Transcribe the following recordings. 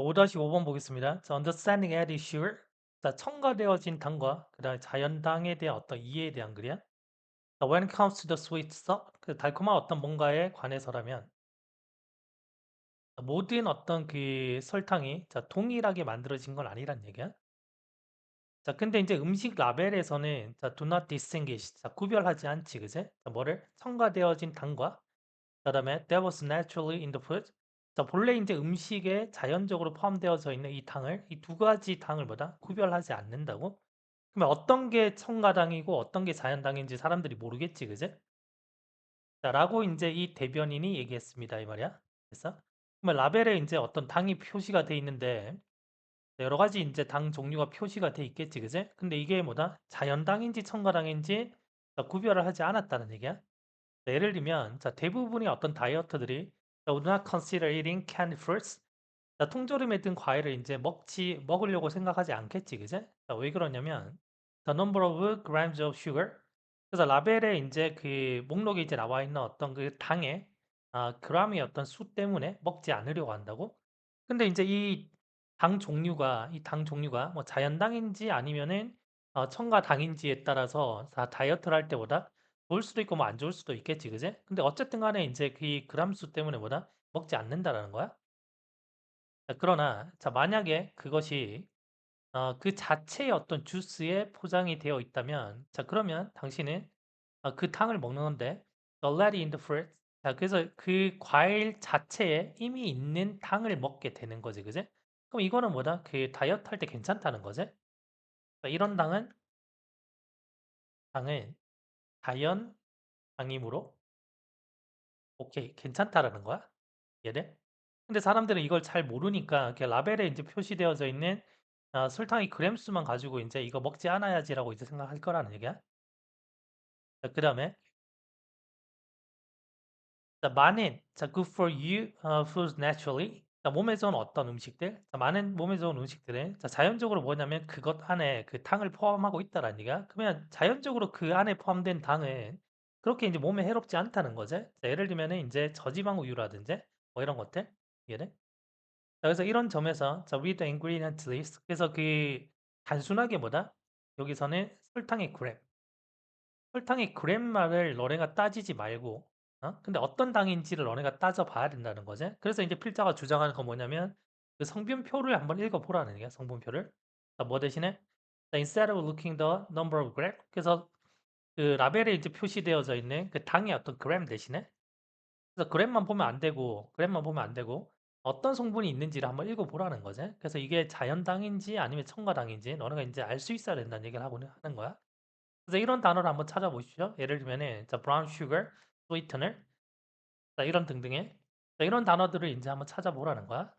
5-5번 보겠습니다. 자, understanding at issue. 자, 첨가되어진 당과 그다음에 자연당에 대한 어떤 이해에 대한 글이야. 자, when it comes to the sweet stuff, 그 달콤한 어떤 뭔가에 관해서라면 자, 모든 어떤 그 설탕이 자, 동일하게 만들어진 건 아니란 얘기야. 자, 근데 이제 음식 라벨에서는 자, do not distinguish. 자, 구별하지 않지, 그제? 자, 뭐를? 첨가되어진 당과 그다음에 that was naturally in the food. 자, 본래 이제 음식에 자연적으로 포함되어져 있는 이 당을 이 두 가지 당을 뭐다? 구별하지 않는다고? 그러면 어떤 게 첨가당이고 어떤 게 자연당인지 사람들이 모르겠지, 그제? 자, 라고 이제 이 대변인이 얘기했습니다, 이 말이야. 그래서 그러면 라벨에 이제 어떤 당이 표시가 돼 있는데 여러 가지 이제 당 종류가 표시가 돼 있겠지, 그제? 근데 이게 뭐다? 자연당인지 첨가당인지 자, 구별을 하지 않았다는 얘기야. 자, 예를 들면 자, 대부분의 어떤 다이어트들이 자, would not consider eating canned fruits. 자, 통조림에 든 과일을 이제 먹지 먹으려고 생각하지 않겠지, 그제? 자, 왜 그러냐면 the number of grams of sugar. 그래서 라벨에 이제 그 목록에 이제 나와 있는 어떤 그 당의 아, 그람의 어떤 수 때문에 먹지 않으려고 한다고. 근데 이제 이 당 종류가 이 당 종류가 뭐 자연당인지 아니면은 어, 첨가당인지에 따라서 다 다이어트를 할 때보다 좋을 수도 있고 뭐 안 좋을 수도 있겠지, 그제? 근데 어쨌든 간에 이제 그 그람 수 때문에 뭐다? 먹지 않는다라는 거야. 자, 그러나 자, 만약에 그것이 어, 그 자체의 어떤 주스에 포장이 되어 있다면 자, 그러면 당신은 어, 그 당을 먹는 건데 already in the fruit. 자, 그래서 그 과일 자체에 이미 있는 당을 먹게 되는 거지, 그제? 그럼 이거는 뭐다? 그 다이어트 할 때 괜찮다는 거지? 자, 이런 당은 당은 자연 당이므로 오케이 괜찮다라는 거야. 얘네. 근데 사람들은 이걸 잘 모르니까 라벨에 이제 표시되어져 있는 아, 설탕의 그램 수만 가지고 이제 이거 먹지 않아야지라고 이제 생각할 거라는 얘기야. 자, 그다음에 자, 많은 자, good for you 어, foods naturally. 자, 몸에 좋은 어떤 음식들? 자, 많은 몸에 좋은 음식들은 자, 자연적으로 뭐냐면 그것 안에 그 당을 포함하고 있다라는 얘기야. 그러면 자연적으로 그 안에 포함된 당은 그렇게 이제 몸에 해롭지 않다는 거지. 자, 예를 들면은 이제 저지방 우유라든지 뭐 이런 것들. 이해돼? 자, 그래서 이런 점에서 자, read the ingredient list. 그래서 그 단순하게 뭐다? 여기서는 설탕의 그램. 설탕의 그램 말을 너네가 따지지 말고 어? 근데 어떤 당인지를 너네가 따져봐야 된다는 거지. 그래서 이제 필자가 주장하는 건 뭐냐면 그 성분표를 한번 읽어보라는 얘기야. 성분표를. 자, 뭐 대신에 자, instead of looking the number of gram 그래서 그 라벨에 이제 표시되어져 있는 그 당의 어떤 그램 대신에 그래서 그램만 보면 안 되고 그램만 보면 안 되고 어떤 성분이 있는지를 한번 읽어보라는 거지. 그래서 이게 자연당인지 아니면 첨가당인지 너네가 이제 알 수 있어야 된다는 얘기를 하고 하는 거야. 그래서 이런 단어를 한번 찾아보십시오. 예를 들면은 자, brown sugar, sweetener, 자, 이런 등등의 자, 이런 단어들을 이제 한번 찾아보라는 거야.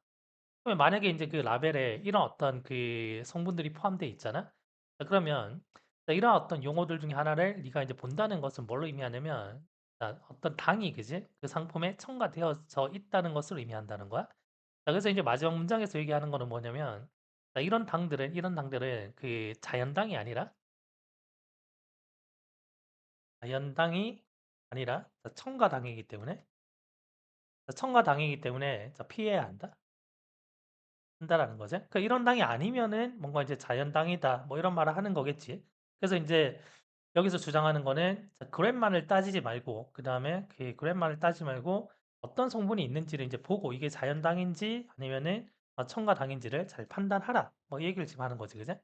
그러면 만약에 이제 그 라벨에 이런 어떤 그 성분들이 포함되어 있잖아. 자, 그러면 자, 이런 어떤 용어들 중에 하나를 네가 이제 본다는 것은 뭘로 의미하냐면 자, 어떤 당이 그지? 그 상품에 첨가되어져 있다는 것을 의미한다는 거야. 자, 그래서 이제 마지막 문장에서 얘기하는 거는 뭐냐면 자, 이런 당들은 이런 당들은 그 자연당이 아니라 자연당이 아니라 자, 첨가당이기 때문에 자, 첨가당이기 때문에 자, 피해야 한다. 한다라는 거죠. 그러니까 이런 당이 아니면은 뭔가 이제 자연당이다. 뭐 이런 말을 하는 거겠지. 그래서 이제 여기서 주장하는 거는 자, 그램만을 따지지 말고 그 다음에 그 그램만을 따지지 말고 어떤 성분이 있는지를 이제 보고 이게 자연당인지 아니면은 어, 첨가당인지를 잘 판단하라. 뭐 이 얘기를 지금 하는 거지, 그제?